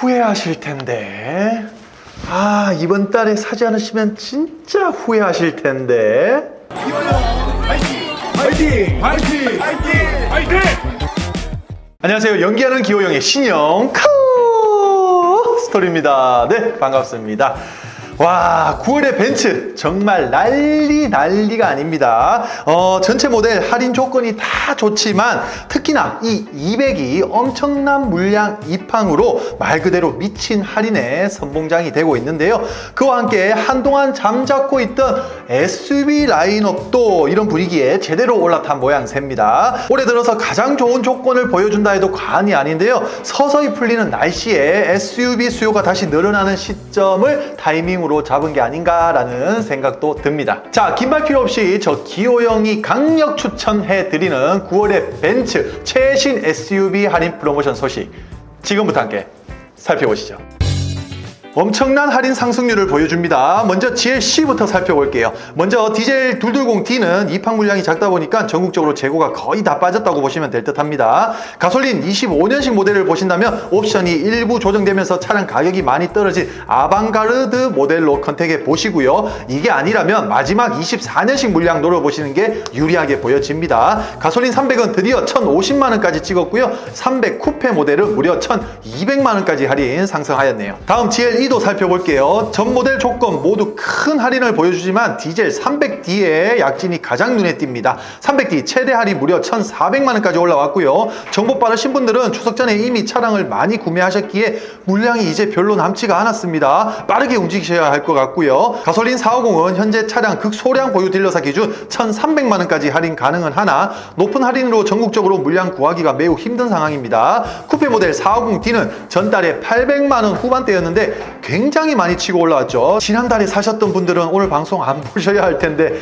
후회하실 텐데. 아, 이번 달에 사지 않으시면 진짜 후회하실 텐데. 파이팅! 파이팅! 파이팅! 파이팅! 안녕하세요. 연기하는 기호영의 신영 카우 스토리입니다. 네, 반갑습니다. 와, 9월의 벤츠 정말 난리 난리가 아닙니다. 어, 전체 모델 할인 조건이 다 좋지만 특히나 이 200이 엄청난 물량 입항으로 말 그대로 미친 할인의 선봉장이 되고 있는데요. 그와 함께 한동안 잠잡고 있던 SUV 라인업도 이런 분위기에 제대로 올라탄 모양새입니다. 올해 들어서 가장 좋은 조건을 보여준다 해도 과언이 아닌데요. 서서히 풀리는 날씨에 SUV 수요가 다시 늘어나는 시점을 타이밍으로 잡은 게 아닌가라는 생각도 듭니다. 자, 긴 말 필요 없이 저 기호형이 강력 추천해 드리는 9월의 벤츠 최신 SUV 할인 프로모션 소식 지금부터 함께 살펴보시죠. 엄청난 할인 상승률을 보여줍니다. 먼저 GLC부터 살펴볼게요. 먼저 디젤 220D는 입항 물량이 작다 보니까 전국적으로 재고가 거의 다 빠졌다고 보시면 될 듯합니다. 가솔린 25년식 모델을 보신다면 옵션이 일부 조정되면서 차량 가격이 많이 떨어진 아방가르드 모델로 컨택해 보시고요. 이게 아니라면 마지막 24년식 물량 노려보시는 게 유리하게 보여집니다. 가솔린 300은 드디어 1,050만 원까지 찍었고요. 300 쿠페 모델은 무려 1,200만 원까지 할인 상승하였네요. 다음 GL 2도 살펴볼게요. 전 모델 조건 모두 큰 할인을 보여주지만 디젤 300D의 약진이 가장 눈에 띕니다. 300D 최대 할인 무려 1,400만 원까지 올라왔고요. 정보 빠르신 분들은 추석 전에 이미 차량을 많이 구매하셨기에 물량이 이제 별로 남지가 않았습니다. 빠르게 움직이셔야 할 것 같고요. 가솔린 450은 현재 차량 극소량 보유 딜러사 기준 1,300만 원까지 할인 가능은 하나 높은 할인으로 전국적으로 물량 구하기가 매우 힘든 상황입니다. 쿠페 모델 450D는 전달에 800만 원 후반대였는데 굉장히 많이 치고 올라왔죠. 지난달에 사셨던 분들은 오늘 방송 안 보셔야 할 텐데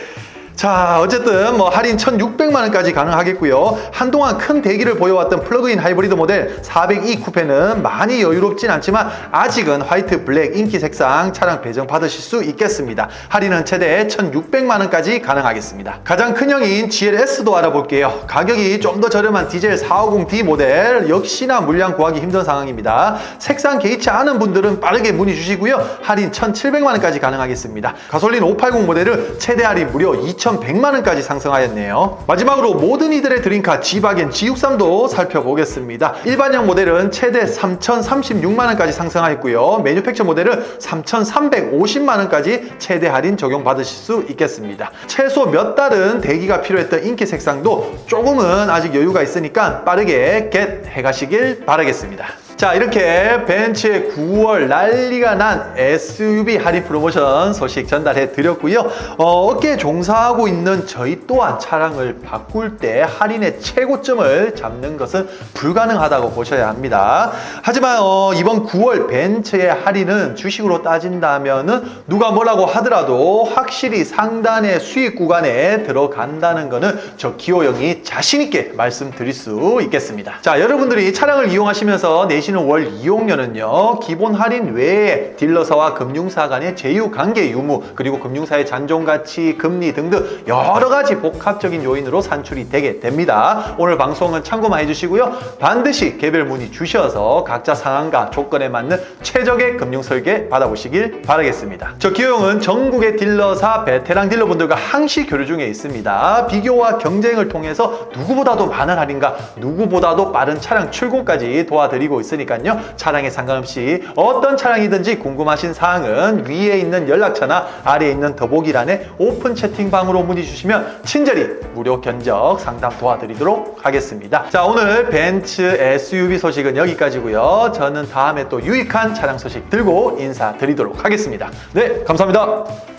자, 어쨌든 뭐 할인 1,600만 원까지 가능하겠고요. 한동안 큰 대기를 보여왔던 플러그인 하이브리드 모델 402 쿠페는 많이 여유롭진 않지만 아직은 화이트 블랙 인기 색상 차량 배정 받으실 수 있겠습니다. 할인은 최대 1,600만 원까지 가능하겠습니다. 가장 큰 형인 GLS도 알아볼게요. 가격이 좀 더 저렴한 디젤 450D 모델 역시나 물량 구하기 힘든 상황입니다. 색상 개의치 않은 분들은 빠르게 문의 주시고요. 할인 1,700만 원까지 가능하겠습니다. 가솔린 580 모델은 최대 할인 무려 2,100만 원까지 상승하였네요. 마지막으로 모든 이들의 드림카 G바겐 G63도 살펴보겠습니다. 일반형 모델은 최대 3,036만 원까지 상승하였고요. 매뉴팩처 모델은 3,350만 원까지 최대 할인 적용받으실 수 있겠습니다. 최소 몇 달은 대기가 필요했던 인기 색상도 조금은 아직 여유가 있으니까 빠르게 겟 해가시길 바라겠습니다. 자 이렇게 벤츠의 9월 난리가 난 SUV 할인 프로모션 소식 전달해 드렸고요. 어, 업계에 종사하고 있는 저희 또한 차량을 바꿀 때 할인의 최고점을 잡는 것은 불가능하다고 보셔야 합니다. 하지만 어, 이번 9월 벤츠의 할인은 주식으로 따진다면은 누가 뭐라고 하더라도 확실히 상단의 수익 구간에 들어간다는 거는 저 기호영이 자신 있게 말씀드릴 수 있겠습니다. 자 여러분들이 차량을 이용하시면서 내시 는 월 이용료는요 기본 할인 외에 딜러사와 금융사 간의 제휴 관계 유무 그리고 금융사의 잔존 가치 금리 등등 여러 가지 복합적인 요인으로 산출이 되게 됩니다. 오늘 방송은 참고만 해주시고요. 반드시 개별 문의 주셔서 각자 상황과 조건에 맞는 최적의 금융 설계 받아보시길 바라겠습니다. 저 기호용은 전국의 딜러사 베테랑 딜러분들과 항시 교류 중에 있습니다. 비교와 경쟁을 통해서 누구보다도 많은 할인과 누구보다도 빠른 차량 출고까지 도와드리고 있으니까요. 차량에 상관없이 어떤 차량이든지 궁금하신 사항은 위에 있는 연락처나 아래에 있는 더보기란에 오픈 채팅방으로 문의 주시면 친절히 무료 견적 상담 도와드리도록 하겠습니다. 자 오늘 벤츠 SUV 소식은 여기까지고요. 저는 다음에 또 유익한 차량 소식 들고 인사드리도록 하겠습니다. 네 감사합니다